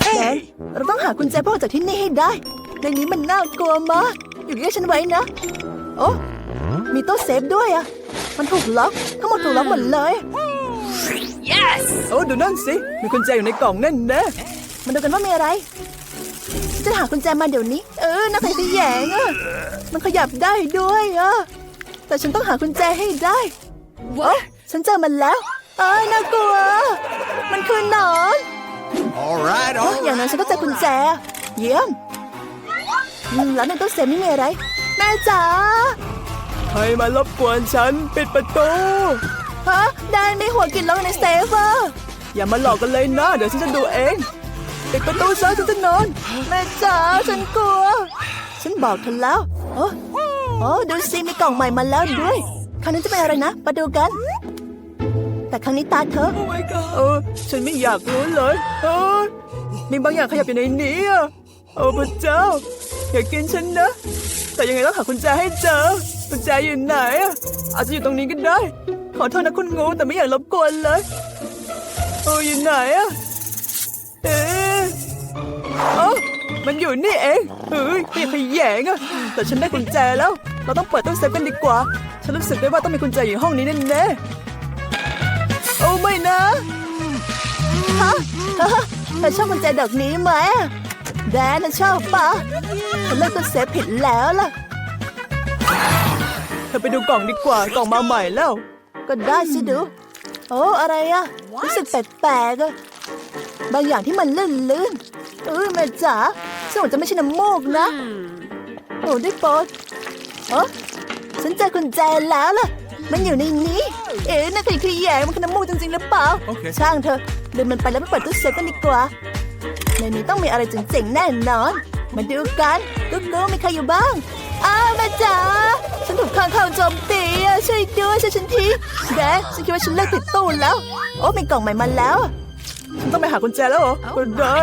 แดนเราต้องหากุญแจพ่อจากที่นี่ให้ได้ ในนี้มันน่ากลัวมาก อยู่ใกล้ฉันไว้นะ โอ้มีตู้เซฟด้วยอะ มันถูกล็อก ทั้งหมดถูกล็อกหมดเลย Yes! โอ้ดูนั่นสิ มีกุญแจอยู่ในกล่องนั่นนะมาดูกันว่ามีอะไร จะหากุญแจมาเดี๋ยวนี้ เออน่าขยแยงอะมันขยับได้ด้วยอะแต่ฉันต้องหากุญแจให้ได้โอ้ฉันเจอมันแล้ว เอ้ยน่ากลัว มันคือหนอน All right, โอ้ all อย่างนั้นฉันก็เจอกุญแจ เยี่ยมอืมแล้วในตู้เซฟนี่มีอะไร แม่จ๋าใครมารบกวนฉันปิดประตูฮะแดนมีหัวกินแล้วในเซฟอะอย่ามาหลอกกันเลยนะเดี๋ยวฉันจะดูเองปิดประตูซะฉันจะนอน แม่จ๋าฉันกลัว ฉันบอกเธอแล้วโอ้โอ้ดูสิมีกล่องใหม่มาแล้วด้วยคราวนี้จะเป็นอะไรนะมาดูกัน แต่ครั้งนี้ตาเธอเออ ฉันไม่อยากรู้เลยเออมีบางอย่างขยับอยู่ในนี้อะโอ้พระเจ้า อย่ากินฉันนะ แต่ยังไงต้องหากุญแจให้เจอกุญแจอยู่ไหนอะอาจจะอยู่ตรงนี้ก็ได้ ขอโทษนะคุณงูแต่ไม่อยากรบกวนเลยเอออยู่ไหนอะเอ๊ะเอ้ามันอยู่นี่เองเฮ้ยไม่อยากขยแยงอะแต่ฉันได้กุญแจแล้ว เราต้องเปิดตู้เซฟกันดีกว่า ฉันรู้สึกได้ว่าต้องมีกุญแจอยู่ห้องนี้แน่ๆ เธอชอบกุญแจดอกนี้ไหมแดนน่ะชอบปะฉันเลิกตัวเซฟผิดแล้วล่ะเธอไปดูกล่องดีกว่ากล่องมาใหม่แล้ว ก็ได้สิดู โอ้อะไรอะรู้สึกแปลกๆอะบางอย่างที่มันลื่นๆเอ้ยแม่จ๋าซึ่งมันจะไม่ใช่น้ำมูกนะโอ้ได้โปรดเออฉันเจอกุญแจแล้วล่ะ มันอยู่ในนี้ เอ๊ะน่าขยขยแยงมันคือน้ำมูกจริงๆหรือเปล่าโอเคช่างเถอะ เดินมันไปแล้วไปเปิดตู้เซฟกันดีกว่า ในนี้ต้องมีอะไรเจ๋งๆแน่นอน มาดูกันกุ๊กกุ๊กมีใครอยู่บ้าง อ้าวแม่จ๋าฉันถูกข้างเข้าโจมตีอะช่วยด้วยช่วยฉันทีแดฉันคิดว่าฉันเลิกติดตู้แล้ว โอ้มีกล่องใหม่มาแล้วฉันต้องไปหากุญแจแล้วเหรอก็ได้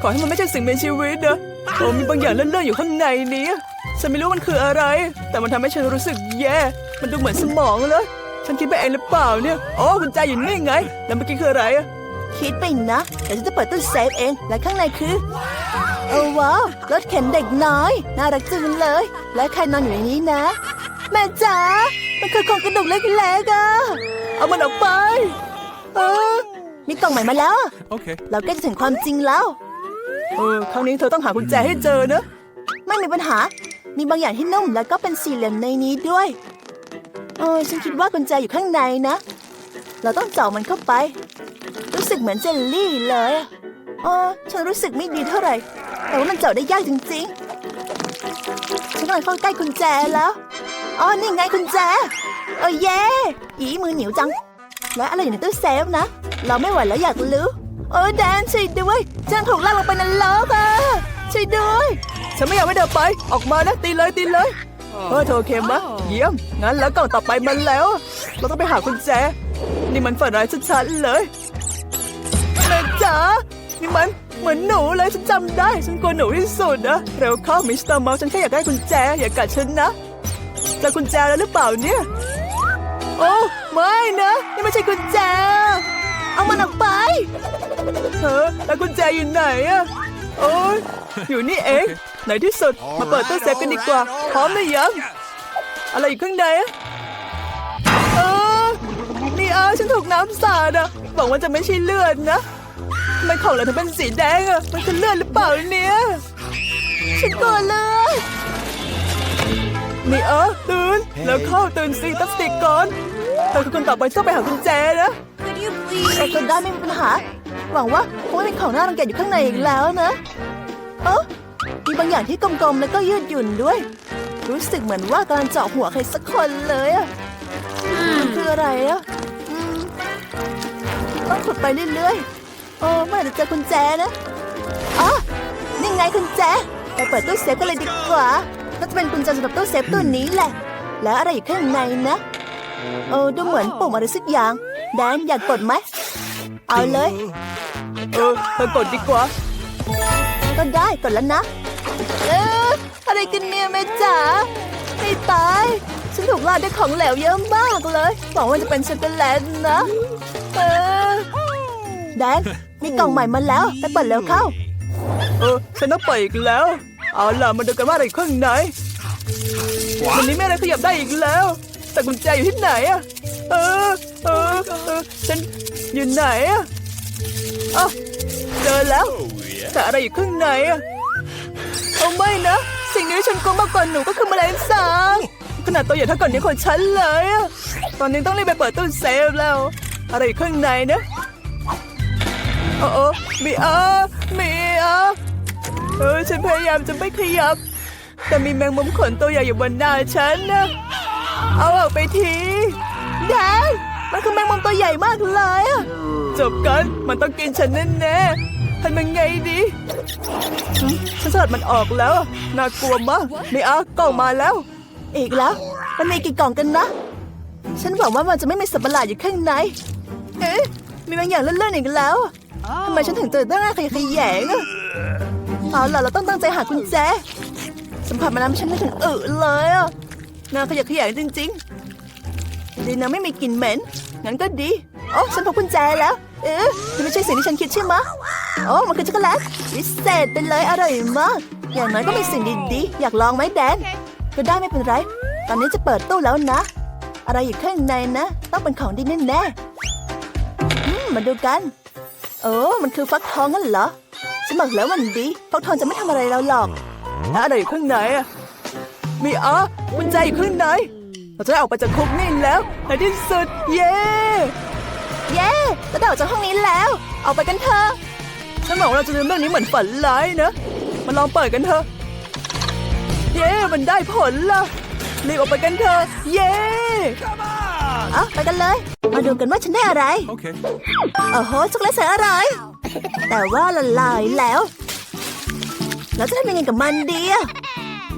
ขอให้มันไม่ใช่สิ่งมีชีวิตนะโอ้มีบางอย่างเลื่อนๆอยู่ข้างในนี้ ฉันไม่รู้มันคืออะไร แต่มันทำให้ฉันรู้สึกแย่ มันดูเหมือนสมองเลย ฉันคิดไปเองหรือเปล่าเนี่ยโอ้กุญแจอยู่นี่ไง แล้วเมื่อกี้คืออะไรอะ คิดไปนะเดี๋ยวฉันจะเปิดตู้เซฟเอง และข้างในคือโอ้ว้าวรถเข็นเด็กน้อย น่ารักจังเลย และใครนอนอยู่ในนี้นะ แม่จ๋ามันคือโครงกระดูกเล็กๆอะเอามันออกไป เออ มีกล่องใหม่มาแล้ว Okay. เราใกล้จะถึงความจริงแล้ว เออ ครั้งนี้เธอต้องหากุญแจให้เจอนะ ไม่มีปัญหา มีบางอย่างที่นุ่มแล้วก็เป็นสี่เหลี่ยมในนี้ด้วย เออ ฉันคิดว่ากุญแจอยู่ข้างในนะ เราต้องเจาะมันเข้าไปรู้ สึกเหมือนเจลลี่เลยอะเออฉันรู้สึกไม่ดีเท่าไหร่ แต่ว่ามันเจาะได้ยากจริงๆ ฉันกำลังเข้าใกล้กุญแจแล้ว อ๋อ นี่ไงกุญแจเออเย่อีมือเหนียวจัง และอะไรอยู่ในตู้เซฟนะ เราไม่ไหวแล้วอยากรู้โอ้แดนช่วยด้วย ฉันถูกลากลงไปในนรกอะช่วยด้วย ฉันไม่อยากให้เดินไป ออกมานะตีเลยตีเลยเออเธอเคมะเยี่ยม งั้นแล้วกล่องต่อไปมันแล้ว เราต้องไปหากุญแจ นี่มันฝันร้ายชัดๆเลย จ๋านี่มันเหมือนหนูเลยฉันจำได้ ฉันกลัวหนูที่สุดนะเร็วเข้ามิสเตอร์เมาส์ฉันแค่อยากได้กุญแจ อย่ากัดฉันนะเจะกุญแจแล้วหรือเปล่าเนี่ย โอ้ไม่นะนี่ไม่ใช่กุญแจ เอามันออกไปเออแล้วกุญแจอยู่ไหนอะโอ้ยอยู่นี่เองไหนที่สุดมาเปิดตู้เซฟกันดีกว่าพร้อมหรือยังอะไรอยู่ข้างในอะเออนี่อาฉันถูกน้ำสาดอะหวังว่าจะไม่ใช่เลือดนะทำไมของเราถึงเป็นสีแดงอะมันคือเลือดหรือเปล่าเนี่ยฉันกลัวเลือดนี่เออตื่นแล้วเข้าตื่นสิตั้งสติก่อนเธอคือคนต่อไปที่ต้องไปหากุญแจนะ Could you แต่ please? ก็ได้ไม่มีปัญหา หวังว่าคงไม่เป็นของน่ารังเกียจอยู่ข้างในอีกแล้วนะเออมีบางอย่างที่กลมๆแล้วก็ยืดหยุ่นด้วย รู้สึกเหมือนว่ากำลังเจาะหัวใครสักคนเลยอะมันคืออะไรอะอืมต้องขุดไปเรื่อยๆ โอ้เมื่อไหร่จะเจอกุญแจนะอ๋อนี่ไงกุญแจไปเปิดตู้เซฟกันเลยดีกว่าน่าจะเป็นกุญแจสำหรับตู้เซฟตัวนี้แหละ แล้วอะไรอยู่ข้างในนะเออดูเหมือนปุ่มอะไรสักอย่างแดนอยากกดไหมเอาเลยเออเธอกดดีกว่าก็ได้กดแล้วนะเอออะไรกันเนี่ยแม่จ๋าไม่ตายฉันถูกลาดด้วยของเหลวเยอะมากเลยหวังว่าจะเป็นช็อกโกแลตนะ เออ แดนมีกล่องใหม่มาแล้วไปเปิดแล้วเข้า เออฉันต้องเปิดอีกแล้ว เอาล่ะมาดูกันว่าอะไรอยู่ข้างในวันนี้ไม่อะไรขยับได้อีกแล้ว แต่กุญแจอยู่ที่ไหนอะเออเออเออฉันอยู่ไหนอะเอ้าเจอแล้ว แต่อะไรอยู่ข้างในอะเอาไม่นะ สิ่งนี้ที่ฉันกลัวมากกว่าหนูก็คือแมลงสาบขนาดตัวใหญ่เท่ากับนิ้วของฉันเลยอะตอนนี้ต้องรีบไปเปิดตู้เซฟแล้ว อะไรอยู่ข้างในนะ โอ้โอ้มีเอามีเอาเออฉันพยายามจะไม่ขยับ แต่มีแมงมุมขนตัวใหญ่อยู่บนหน้าฉันนะเอาออกไปทีแดงมันคือแมงมุมตัวใหญ่มากเลยอะจบกันมันต้องกินฉันแน่ๆทำยังไงดีฉันสลัดมันออกแล้ว น่ากลัวมากมีอากล่องมาแล้ว อีกแล้ว มันมีกี่กล่องกันนะ ฉันหวังว่ามันจะไม่มีสัตว์ประหลาดอยู่ข้างใน เอ๊ะมีบางอย่างเลื่อนๆอีกแล้ว ทำไมฉันถึงเจอตั้งหน้าขยะแขยงอะเอาล่ะเราต้องตั้งใจหากุญแจสัมผัสมาแล้วฉันนึกถึงอึเลยอะน่าขยะแขยงจริง ๆ ดีนะไม่มีกลิ่นเหม็นงั้นก็ดีโอ้ฉันพบกุญแจแล้ว เอ๊ะนี่ไม่ใช่สิ่งที่ฉันคิดใช่ไหมโอ้มันคือช็อกโกแลตพิเศษไปเลยอร่อยมาก อย่างน้อยก็มีสิ่งดีๆอยากลองไหมแดน ก็ได้ไม่เป็นไร ตอนนี้จะเปิดตู้แล้วนะ อะไรอยู่ข้างในนะ ต้องเป็นของดีแน่ๆมาดูกัน โอ้มันคือฟักทองงั้นเหรอฉันบอกแล้วมันดีฟักทองจะไม่ทำอะไรเราหรอกแล้วอะไรอยู่ข้างในอะมีอ๋อกุญแจอยู่ข้างในเราจะได้ออกไปจากคุกนี่แล้วในที่สุด เย้เย้เราได้ออกจากห้องนี้แล้ว ออกไปกันเถอะฉันบอกว่าเราจะลืมเรื่องนี้เหมือนฝันร้ายนะมาลองเปิดกันเถอะเย้มันได้ผลละรีบออกไปกันเถอะเย้ อะไปกันเลย มาดูกันว่าฉันได้อะไร Okay. โอ้โหช็อกโกแลตแสนอร่อย แต่ว่าละลายแล้วแล้วจะทำยังไงกับมันดีอะ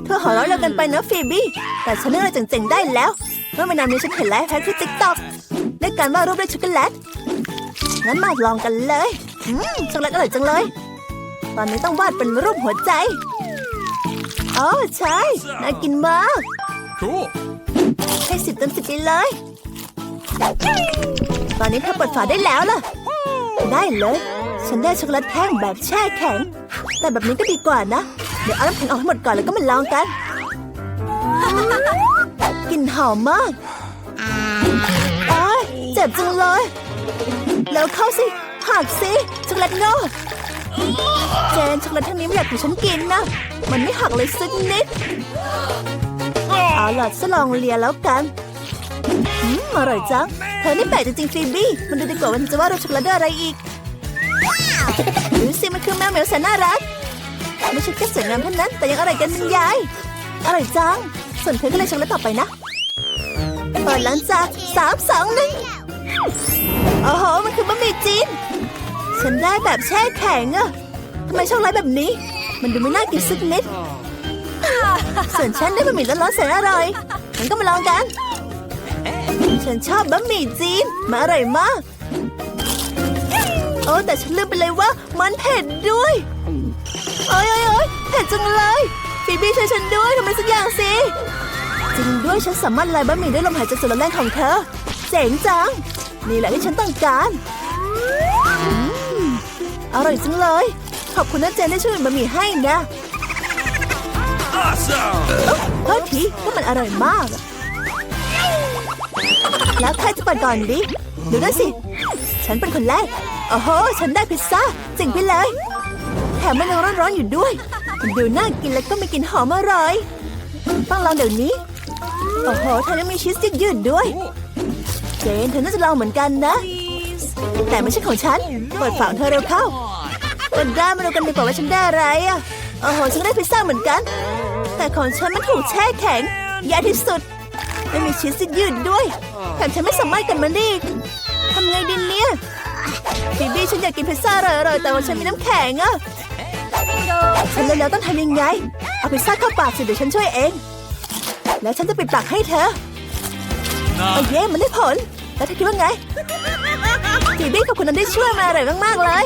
เธอหัวเราะเร็วกันไปนะฟีบี้ แต่ฉันนึกอะไรเจ๋งๆได้แล้ว เมื่อไม่นานนี้ฉันเห็นไลฟ์แพ็กที่ติ๊กต็อกด้วยการวาดรูปด้วยช็อกโกแลต งั้นมาลองกันเลยอืมช็อกโกแลตอร่อยจังเลย ตอนนี้ต้องวาดเป็นรูปหัวใจ อ๋อใช่ น่ากินมาก Cool. ให้สิบเต็มสิบไปเลย ตอนนี้เธอเปิดฝาได้แล้วล่ะ ได้เลย ฉันได้ช็อกโกแลตแท่งแบบแช่แข็ง แต่แบบนี้ก็ดีกว่านะ เดี๋ยวเอาน้ำแข็งออกให้หมดก่อนแล้วก็มาลองกัน กลิ่นหอมมากอ้ายเจ็บจังเลย แล้วเข้าสิ หักสิช็อกโกแลตงอกเจนช็อกโกแลตทั้งนี้ไม่อยากให้ฉันกินนะ มันไม่หักเลยสักนิด เอาล่ะจะลองเลียแล้วกัน อืมอร่อยจัง เธอนี่แปลกจริงๆฟีบี้มันดูดีกว่าวันจะว่าเราช็อกโกแลตด้วยอะไรอีกดูสิมันคือแมวเหมียวแสนน่ารัก ไม่ใช่แค่สวยงามเท่านั้น แต่ยังอร่อยกันบรรยาย อร่อยจัง ส่วนเธอก็เลยช็อกโกแลตต่อไปนะเปิดหลังจากสามสองหนึ่งโอ้โห มันคือบะหมี่จีน ฉันได้แบบแช่แข็งอะทำไมช่องไรแบบนี้ มันดูไม่น่ากินสักนิดส่วนฉันได้บะหมี่ร้อนๆแสนอร่อยงั้นก็มาลองกัน ฉันชอบบะหมี่จีนมันอร่อยมาก โอ้แต่ฉันลืมไปเลยว่ามันเผ็ดด้วย โอ้ยโอ้ยโอ้ยเผ็ดจังเลยฟีบี้ช่วยฉันด้วยทำอะไรสักอย่างสิ จริงด้วยฉันสามารถลายบะหมี่ด้วยลมหายใจสุดแรงของเธอ เจ๋งจัง นี่แหละที่ฉันต้องการอืมอร่อยจังเลย ขอบคุณนะเจนที่ช่วยบะหมี่ให้นะ Awesome. โทษทีว่ามันอร่อยมากอะ แล้วใครจะเปิดก่อนดิดูนั่นสิ ฉันเป็นคนแรก โอ้โห ฉันได้พิซซ่าจริงไปเลย แถมมันยังร้อนๆอยู่ด้วยดูน่ากินแล้วก็ไมีกลิ่นหอมอร่อย ต้องลองเดี๋ยวนี้ โอ้โหเธอยังมีชีสยืดๆด้วย เจนเธอน่าจะลองเหมือนกันนะ แต่ไม่ใช่ของฉัน เปิดฝาของเธอเร็วเข้าเปิดได้มาดูกันดีกว่าว่าฉันได้อะไรอะ โอ้โห ฉันได้พิซซ่าเหมือนกัน แต่ของฉันมันถูกแช่แข็งแย่ที่สุด ไม่มีชีสยืดด้วยแถมฉันไม่สามารถกันมันได้อีกทำไงดีเนี่ยบีบี้ฉันอยากกินพิซซ่าอร่อยๆแต่ว่าฉันมีน้ำแข็งอะฉันเลยแล้วต้องทำยังไง เอาพิซซ่าเข้าปากสิเดี๋ยวฉันช่วยเอง แล้วฉันจะปิดปากให้เธอโอ้เย่มันได้ผล แล้วเธอคิดว่าไงบีบี้กับคุณนั้นได้ช่วยมาอร่อยมากๆเลย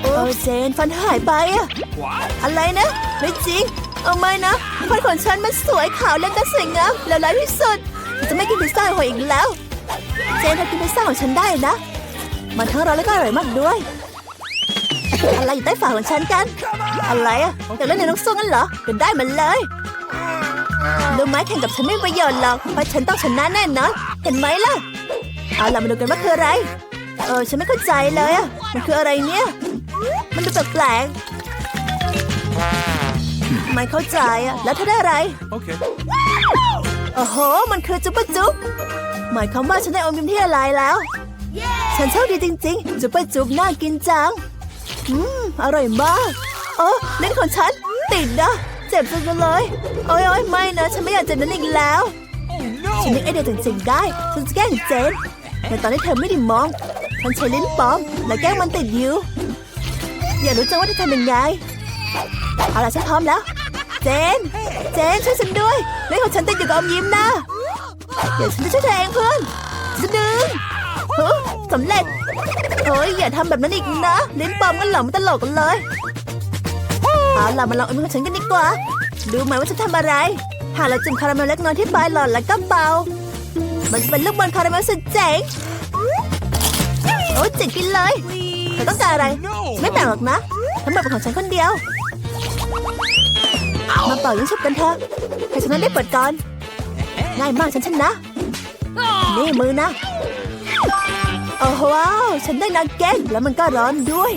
โอ้เจนฟันหายไปอะ What? อะไรนะไม่จริง เอาไม่นะฟันของฉันมันสวยขาวและก็สวยงามแล้วร้ายที่สุดจะไม่กินพิซซ่าหัวอีกแล้ว เจนเธอกินพิซซ่าของฉันได้นะ มันทั้งร้อนและก็อร่อยมากด้วย อะไรอยู่ใต้ฝาของฉันกัน อะไรอะอยากเล่นในน้องส้วงั้นเหรอก็ได้มันเลยรู้ไหมแข่งกับฉันไม่ประโยชน์หรอกเพราะฉันต้องชนะแน่นอนเห็นไหมล่ะ เอาล่ะมาดูกันว่าคืออะไร เออฉันไม่เข้าใจเลยอะมันคืออะไรเนี่ย มันดูแปลกๆ ไม่เข้าใจอะแล้วเธอได้อะไร Okay. โอ้โห มันคือจุ๊บะจุ๊บหมายความว่าฉันได้อมยิ้มที่ละลายแล้ว ฉันโชคดีจริง ๆ จุ๊บะจุ๊บน่ากินจัง อืม อร่อยมากโอ้ลิ้นของฉัน ติดนะ เจ็บจังเลย โอ้ยโอ้ยไม่นะ ฉันไม่อยากเจ็บนั้นอีกแล้ว ฉันนึกไอเดียจริงๆได้ ฉันจะแกล้งเจนแต่ตอนที่เธอไม่ได้มอง ฉันใช้ลิ้นปลอม และแกล้งมันติดอยู่ อยากรู้จังว่าจะทำยังไง เอาล่ะฉันพร้อมแล้ว เจน เจนช่วยฉันด้วยลิ้นของฉันติดอยู่กับอมยิ้มนะ เดี๋ยวฉันจะช่วยเธอเองเพื่อนจะดึงเฮ้ยสำเร็จโอ้ยอย่าทำแบบนั้นอีกนะลิ้นปลอมกันเหรอมตลกกันเลยเอาล่ะมาลองอมยิ้มของฉันกันดีกว่า ดูไหมว่าฉันทำอะไรหาแล้วจุ่มคาราเมลเล็กน้อยที่ปลายหลอดแล้วก็เป่ามันจะเป็นลูกบอลคาราเมลสุดเจ๋งโอ้ยเจ๋งกินเลยเธอต้องการอะไร ไม่แบ่งหรอกนะทั้งหมดเป็นของฉันคนเดียว มาเป่ายิงฉุบกันเถอะให้ฉันนั้นได้เปิดก่อน ง่ายมากฉันชนะ นี่มือนะ โอ้ว้าวฉันได้นักเก็ตแล้วมันก็ร้อนด้วย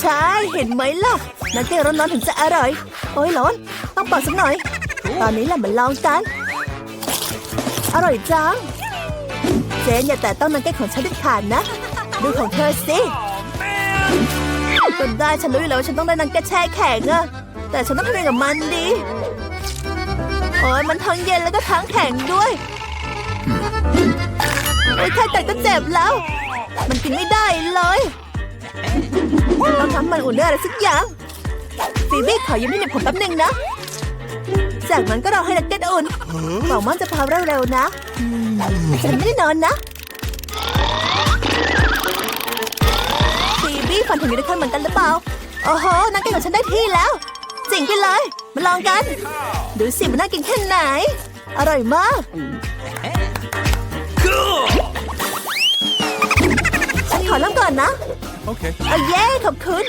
ใช่ เห็นไหมล่ะ นักเก็ตร้อนๆถึงจะอร่อย โอ้ยร้อน ต้องเป่าสักหน่อย ตอนนี้แหละมาลองกัน อร่อยจัง เจนอย่าแต่ต้องนักเก็ตของฉันเด็ดขาดนะ ดูของเธอสิจนได้ฉันรู้อยู่แล้วว่าฉันต้องได้นักเก็ตแช่แข็งอะ แต่ฉันต้องทำยังไงกับมันดีโอ้ยมันทั้งเย็นแล้วก็ทั้งแข็งด้วยโอ้ยแค่แต่ก็เจ็บแล้ว มันกินไม่ได้เลยต้องทำมันอุ่นด้วยอะไรสักอย่างฟีบี้ขอยืมที่เหน็บผมแป๊บหนึ่งนะ จากนั้นก็รอให้นักเก็ตอุ่นหวังว่าจะพาเร็วๆนะฉันไม่ได้นอนนะฟีบี้ฝันถึงยูนิคอร์นเหมือนกันหรือเปล่า โอ้โหนักเก็ตของฉันได้ที่แล้ว เจ๋งไปเลย มาลองกัน ดูสิมันน่ากินแค่ไหน อร่อยมากฉันขอเริ่มก่อนนะ Okay. เอาเย้ขอบคุณ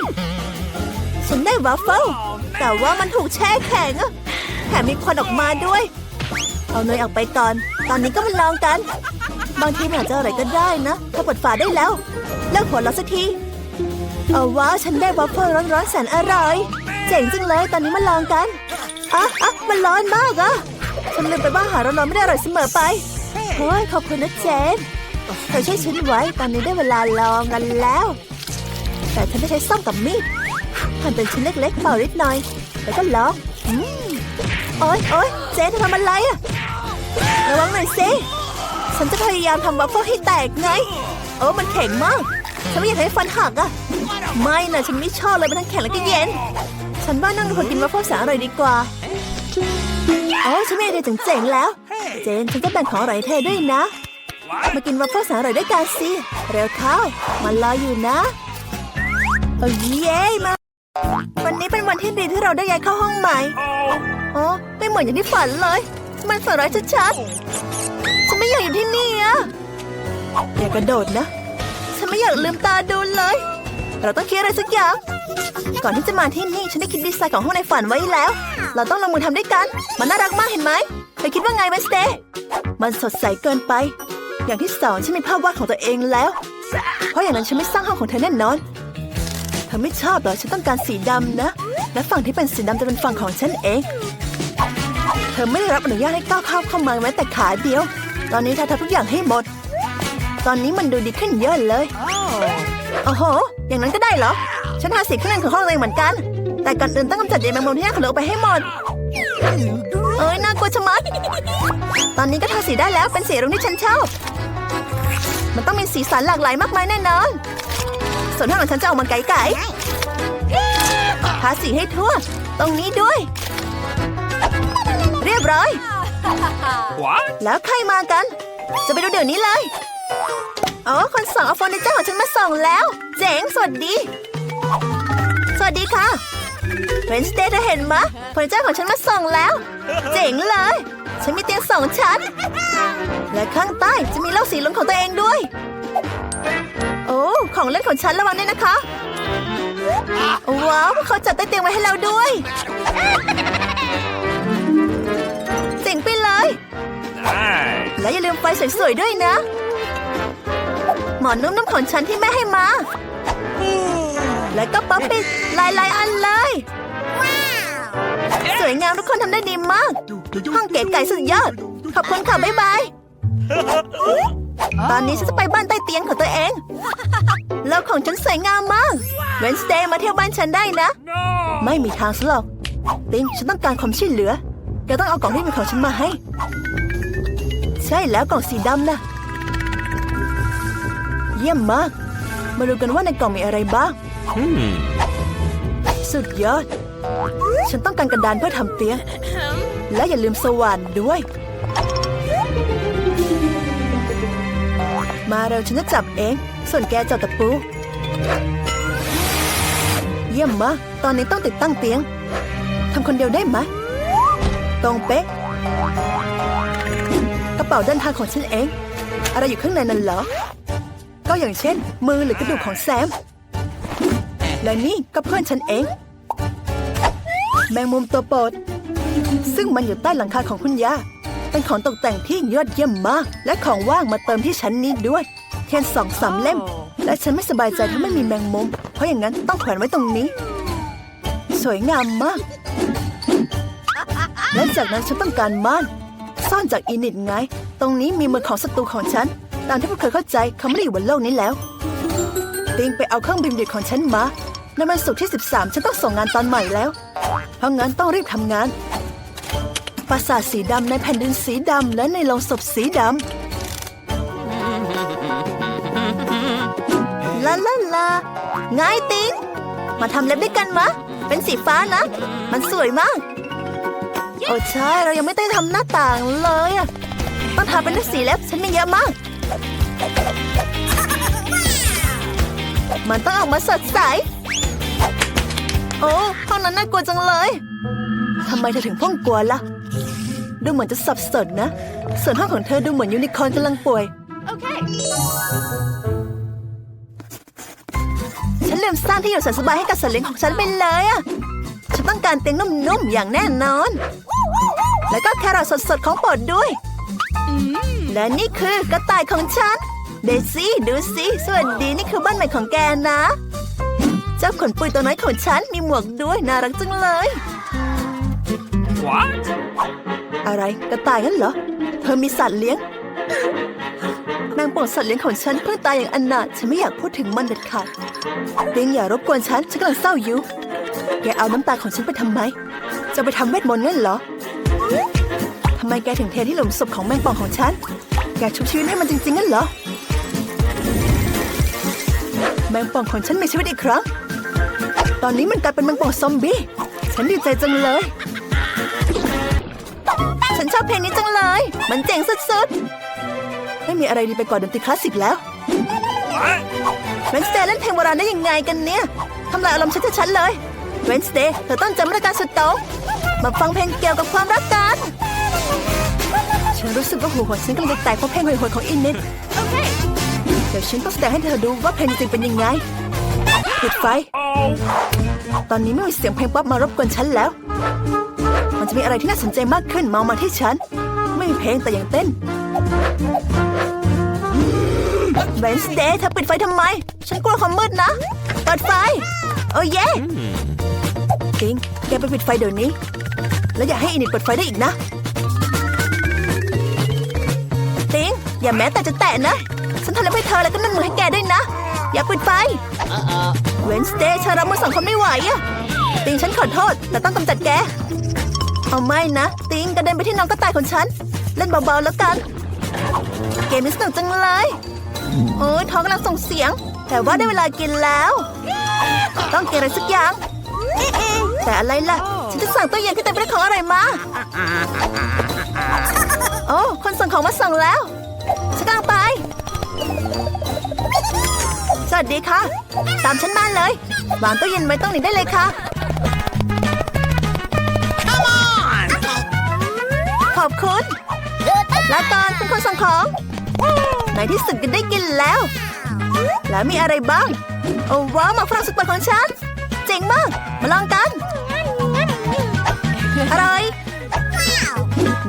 ฉันได้วัฟเฟิลแต่ว่ามันถูกแช่แข็งอะแถมมีควันออกมาด้วย เอาเนยออกไปก่อน ตอนนี้ก็มาลองกัน บางทีมันอาจจะอะไรก็ได้นะ ถ้าเปิดฝาได้แล้ว เลิกหัวเราะสักที เอาว้าวฉันได้วัฟเฟิลร้อนๆแสนอร่อย เจ๋งจังเลย ตอนนี้มาลองกันอะอะมันร้อนมากอะฉันลืมไปว่าอาหาร้อนๆไม่ได้อร่อยเสมอไปเฮ้ยขอบคุณนะเจนเธอช่วยฉันไว้ตอนนี้ได้เวลาลองกันแล้ว แต่ฉันจะใช้ซ่อมกับมีดหั่นเป็นชิ้นเล็กๆเป่านิดหน่อย แล้วก็ลองอืมโอ๊ยโอ๊ยเจ๊เธอทำอะไรอะระวังหน่อยสิฉันจะพยายามทำวัฟเฟิลให้แตกไง โอ้มันแข็งมาก ฉันไม่อยากให้ฟันหักอะไม่นะฉันไม่ชอบเลยมันทั้งแข็งและก็เย็น ฉันว่านั่งดูคนกินวัฟเฟิลแสนอร่อยดีกว่า โอ้ฉันมีไอเดียเจ๋งๆแล้ว เจนฉันจะแบ่งของอร่อยเธอด้วยนะ มากินวัฟเฟิลแสนอร่อยด้วยกันสิ เร็วเข้า มันรออยู่นะโอ้เย้มา วันนี้เป็นวันที่ดีที่เราได้ย้ายเข้าห้องใหม่อ๋อไม่เหมือนอย่างที่ฝันเลย มันฝันร้ายชัดๆ ฉันไม่อยากอยู่ที่นี่อะอย่ากระโดดนะ ฉันไม่อยากลืมตาดูเลย เราต้องคิดอะไรสักอย่าง ก่อนที่จะมาที่นี่ฉันได้คิดดีไซน์ของห้องในฝันไว้แล้ว เราต้องลงมือทำด้วยกัน มันน่ารักมากเห็นไหมเธอคิดว่าไงเวนสเตย์มันสดใสเกินไป อย่างที่สองฉันมีภาพวาดของตัวเองแล้ว เพราะอย่างนั้นฉันไม่สร้างห้องของเธอแน่นอนเธอไม่ชอบเหรอฉันต้องการสีดำนะ และฝั่งที่เป็นสีดำจะเป็นฝั่งของฉันเอง เธอไม่ได้รับอนุญาตให้ก้าวเข้าเข้ามาแม้แต่ขาเดียว ตอนนี้เธอทำทุกอย่างให้หมด ตอนนี้มันดูดีขึ้นเยอะเลยโอ้โห อย่างนั้นก็ได้เหรอ ฉันทาสีข้างในของห้องตัวเองเหมือนกัน แต่ก่อนอื่นต้องกำจัดใยแมงมุมที่น่าขนลุกไปให้หมด เอ้ยน่ากลัวชะมัด ตอนนี้ก็ทาสีได้แล้วเป็นสีรุ้งที่ฉันชอบ มันต้องมีสีสันหลากหลายมากมายแน่นอน ส่วนห้องของฉันจะออกมาไก่ๆทาสีให้ทั่ว ตรงนี้ด้วย เรียบร้อย What? แล้วใครมากัน จะไปดูเดี๋ยวนี้เลยอ๋อคนส่งเอาเฟอร์นิเจอร์ของฉันมาส่งแล้ว เจ๋งสวัสดี สวัสดีค่ะเวนสเดย์เธอเห็นมะเฟอร์นิเจอร์ของฉันมาส่งแล้ว เจ๋งเลย ฉันมีเตียงสองชั้น และข้างใต้จะมีโลกสีลุ้งของตัวเองด้วย โอ้ของเล่นของฉันระวังด้วยนะคะ ว้าวพวกเขาจัดใต้เตียงไว้ให้เราด้วยเจ๋งไปเลย Nice. และอย่าลืมไฟสวยๆด้วยนะ หมอนนุ่มๆของฉันที่แม่ให้มา แล้วก็ป๊อปปิดลายๆอันเลย สวยงามทุกคนทำได้ดีมาก ห้องเก๋ไก่สุดยอด ขอบคุณค่ะ บ๊ายบาย ตอนนี้ฉันจะไปบ้านใต้เตียงของตัวเองโลกของฉันสวยงามมากเวนสเดย์มาเที่ยวบ้านฉันได้นะ No. ไม่มีทางสหรอกติงฉันต้องการความช่วยเหลือแกต้องเอากล่องที่เป็นของฉันมาให้ ใช่แล้วกล่องสีดำนะเยี่ยมมาก มาดูกันว่าในกล่องมีอะไรบ้าง Hmm. สุดยอด ฉันต้องการกระดานเพื่อทำเตียง และอย่าลืมสว่านด้วย มาเร็วฉันจะจับเอง ส่วนแกจับตะปู เยี่ยมมาก ตอนนี้ต้องติดตั้งเตียง ทำคนเดียวได้ไหม ตรงเป๊ะ กระเป๋าเดินทางของฉันเอง อะไรอยู่ข้างในนั้นเหรอ ก็อย่างเช่น มือหรือกระดูกของแซม และนี่ก็เพื่อนฉันเอง แมงมุมตัวโปรด ซึ่งมันอยู่ใต้หลังคาของคุณย่าเป็นของตกแต่งที่ยอดเยี่ยมมาก และของว่างมาเติมที่ชั้นนี้ด้วยเทียนสองสามเล่ม และฉันไม่สบายใจถ้าไม่มีแมงมุม เพราะอย่างนั้นต้องแขวนไว้ตรงนี้ สวยงามมาก และจากนั้นฉันต้องการม่านซ่อนจากอีนิดไง ตรงนี้มีมือของศัตรูของฉัน ตามที่พวกเธอเข้าใจเขาไม่ได้อยู่บนโลกนี้แล้วติงไปเอาเครื่องบินเด็กของฉันมาในวันศุกร์ที่ 13 ฉันต้องส่งงานตอนใหม่แล้ว เพราะงั้นต้องรีบทำงาน ปราสาทสีดำในแผ่นดินสีดำและในโลงศพสีดำ ลาลาลาไงติง มาทำเล็บด้วยกันมะ เป็นสีฟ้านะ มันสวยมาก โอ้ใช่ เรายังไม่ได้ทำหน้าต่างเลยอะต้องทาเป็นสีเล็บ ฉันมีเยอะมาก มันต้องออกมาสดใส โอ้ห้องนั้นน่ากลัวจังเลย ทำไมเธอถึงพ่องกลัวล่ะ ดูเหมือนจะสับสนนะ ส่วนห้องของเธอดูเหมือนยูนิคอร์นกำลังป่วย Okay. ฉันลืมสร้างที่อยู่แสนสบายให้กับสัตว์เลี้ยงของฉันไปเลยอะฉันต้องการเตียงนุ่มๆ อย่างแน่นอน แล้วก็แครอทสดๆ ของโปรดด้วย และนี่คือกระต่ายของฉัน เดซี่ดูสิสวัสดีนี่คือบ้านใหม่ของแกนะ เจ้าขนปุยตัวน้อยของฉันมีหมวกด้วยน่ารักจังเลย What? อะไรกระต่ายงั้นเหรอ เธอมีสัตว์เลี้ยงนางป่องสัตว์เลี้ยงของฉันเพิ่งตายอย่างอนาถฉันไม่อยากพูดถึงมันเด็ดขาดเตียงอย่ารบกวนฉันฉันกำลังเศร้าอยู่ แกเอาน้ำตาของฉันไปทำไม จะไปทำเวทมนต์งั้นเหรอทำ ไมแกถึงเทที่หลุมศพของแมงป่องของฉัน แกชุบชีวิตให้มันจริงๆงั้นเหรอ แมงป่องของฉันมีชีวิตอีกครั้ง ตอนนี้มันกลายเป็นแมงป่องซอมบี้ ฉันดีใจจังเลย ฉันชอบเพลงนี้จังเลย มันเจ๋งสุดๆ ไม่มีอะไรดีไปกว่าดนตรีคลาสสิกแล้วเวนสเดย์เล่นเพลงโบราณได้ยังไงกันเนี่ย ทำลายอารมณ์ฉันชัดๆเลยเวนสเดย์เธอต้องจำมาตรการสุดโต่งมาฟังเพลงเกี่ยวกับความรักกัน รู้สึกว่าหูของฉันกำลังจะแตกเพราะเพลงห่วยๆของอินเน็ต Okay. เดี๋ยวฉันต้องแสดงให้เธอดูว่าเพลงจริงๆเป็นยังไงปิดไฟ Oh. ตอนนี้ไม่มีเสียงเพลงป๊อปมารบกวนฉันแล้ว มันจะมีอะไรที่น่าสนใจมากขึ้นมองมาที่ฉัน ไม่มีเพลงแต่ยังเต้นเวนสเดย์เธอปิดไฟทำไม ฉันกลัวความมืดนะเปิดไฟ โอ้เย่ติงแกไปปิดไฟเดี๋ยวนี้ แล้วอย่าให้อินิดเปิดไฟได้อีกนะ ติงอย่าแม้แต่จะแตะนะ ฉันทำอะไรให้เธอแล้วก็นั่นมือให้แกด้วยนะ อย่าปิดไฟเวนสเดย์ฉันรับมือสองคนไม่ไหวอะติงฉันขอโทษ แต่ต้องกำจัดแก เอาไม่นะ ติงกระเด็นไปที่น้องกระต่ายของฉัน เล่นเบาๆแล้วกัน เกมนี้สนุกจังเลย โอ้ยท้องกำลังส่งเสียง แต่ว่าได้เวลากินแล้ว ต้องกินอะไรสักอย่างแต่อะไรล่ะ ฉันจะสั่งตู้เย็นที่เต็มไปด้วยของอร่อยมา โอ้คนส่งของมาส่งแล้วฉันกำลังไป สวัสดีค่ะ ตามฉันมาเลย วางตู้เย็นไว้ตรงนี้ได้เลยค่ะ ขอบคุณลาก่อนเป็นคนส่งของ ในที่สุดก็ได้กินแล้ว แล้วมีอะไรบ้าง โอ้ว้าวหมากฝรั่งสุดโปรดของฉัน เจ๋งมาก มาลองกัน อร่อย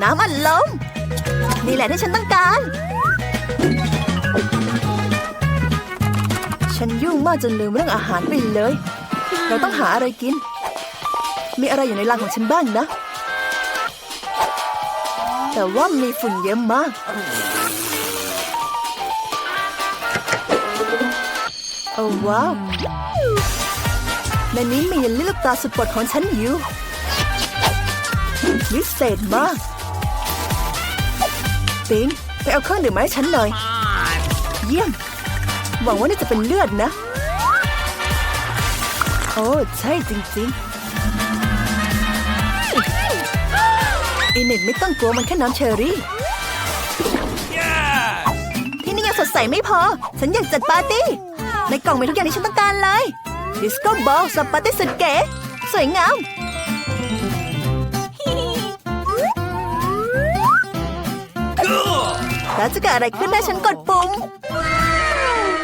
น้ำอัดลม นี่แหละที่ฉันต้องการ ฉันยุ่งมากจนลืมเรื่องอาหารไปเลย เราต้องหาอะไรกิน มีอะไรอยู่ในรังของฉันบ้างนะ แต่ว่ามีฝุ่นเยอะมาก โอ้ว้าวในนี้มีลลี่ลูกตาสุดโปรดของฉันอยู่วิเศษมาก ปิงไปเอาเครื่องดื่มมาให้ฉันหน่อย เยี่ยม หวังว่านี่จะเป็นเลือดนะ โอ้ ใช่จริงๆอินเน็ตไม่ต้องกลัวมันแค่น้ำเชอรี่ Yeah! ที่นี่ยังสดใสไม่พอ ฉันอยากจัดปาร์ตี้ ในกล่องมีทุกอย่างที่ฉันต้องการเลย ดิสโก้บอลสับปาร์ตี้สุดเก๋สวยงาม แล้วจะเกิดอะไรขึ้นถ้าฉันกดปุ่ม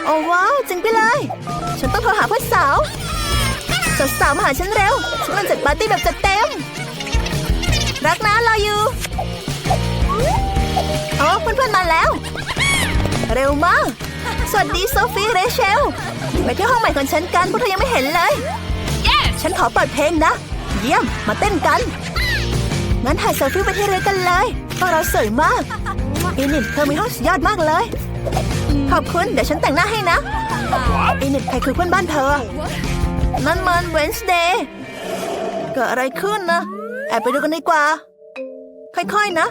โอ้ว้าวจริงไปเลย ฉันต้องโทรหาเพื่อนสาวสาวๆมาหาฉันเร็ว ฉันกำลังจัดปาร์ตี้แบบจัดเต็ม รักนะรออยู่โอ้เพื่อนๆมาแล้ว เร็วมาก สวัสดีโซฟีเรเชล ไปที่ห้องใหม่ของฉันกันพวกเธอยังไม่เห็นเลย ฉันขอเปิดเพลงนะ เยี่ยม มาเต้นกัน งั้นถ่ายเซลฟี่ไปที่เรือกันเลยพวกเราสวยมาก อินิดเธอมีห้องสุดยอดมากเลย ขอบคุณ เดี๋ยวฉันแต่งหน้าให้นะอินิดใครคือเพื่อนบ้านเธอ นั่นมันเวนสเดย์เกิดอะไรขึ้นนะ แอบไปดูกันดีกว่า ค่อยๆนะ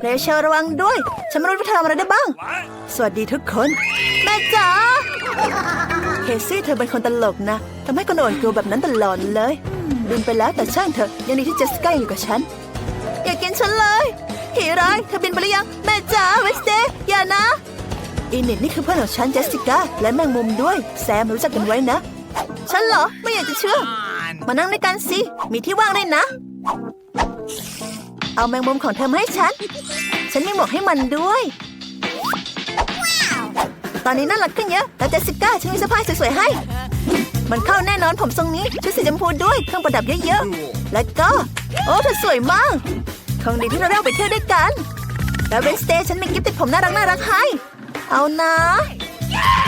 เรเชลระวังด้วย ฉันไม่รู้ว่าเธอทำอะไรได้บ้าง สวัสดีทุกคน แม่จ๋าเคซี่เธอเป็นคนตลกนะทำให้คนอื่นกลัวแบบนั้นตลอดเลยลืมไปแล้วแต่ช่างเถอะยังดีที่เจสสิก้ายอยู่กับฉัน อย่ากินฉันเลย ผีร้ายเธอบินไปหรือยัง แม่จ๋าเวสเดย์อย่านะอินิดนี่คือเพื่อนของฉันเจสสิก้าและแมงมุมด้วย แซมรู้จักกันไว้นะ ฉันเหรอไม่อยากจะเชื่อ มานั่งด้วยกันสิ มีที่ว่างเลยนะ เอาแมงมุมของเธอมาให้ฉัน ฉันมีหมวกให้มันด้วย ตอนนี้น่ารักขึ้นเยอะแต่เจสสิก้าฉันมีเสื้อผ้าสวยๆให้ มันเข้าแน่นอนผมทรงนี้ชุดสีชมพูด้วยเครื่องประดับเยอะๆ แล้วก็ โอ้เธอสวยมาก คงดีที่เราได้ไปเที่ยวด้วยกันแล้วเวนสเตย์ฉันมีกิฟต์ติดผมน่ารักน่ารักให้ เอานะ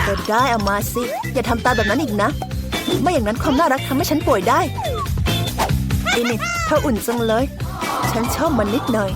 ก็ได้เอามาสิ อย่าทำตาแบบนั้นอีกนะ ไม่อย่างนั้นความน่ารักทำให้ฉันป่วยได้อินิดเธออุ่นจังเลย ฉันชอบมันนิดหน่อย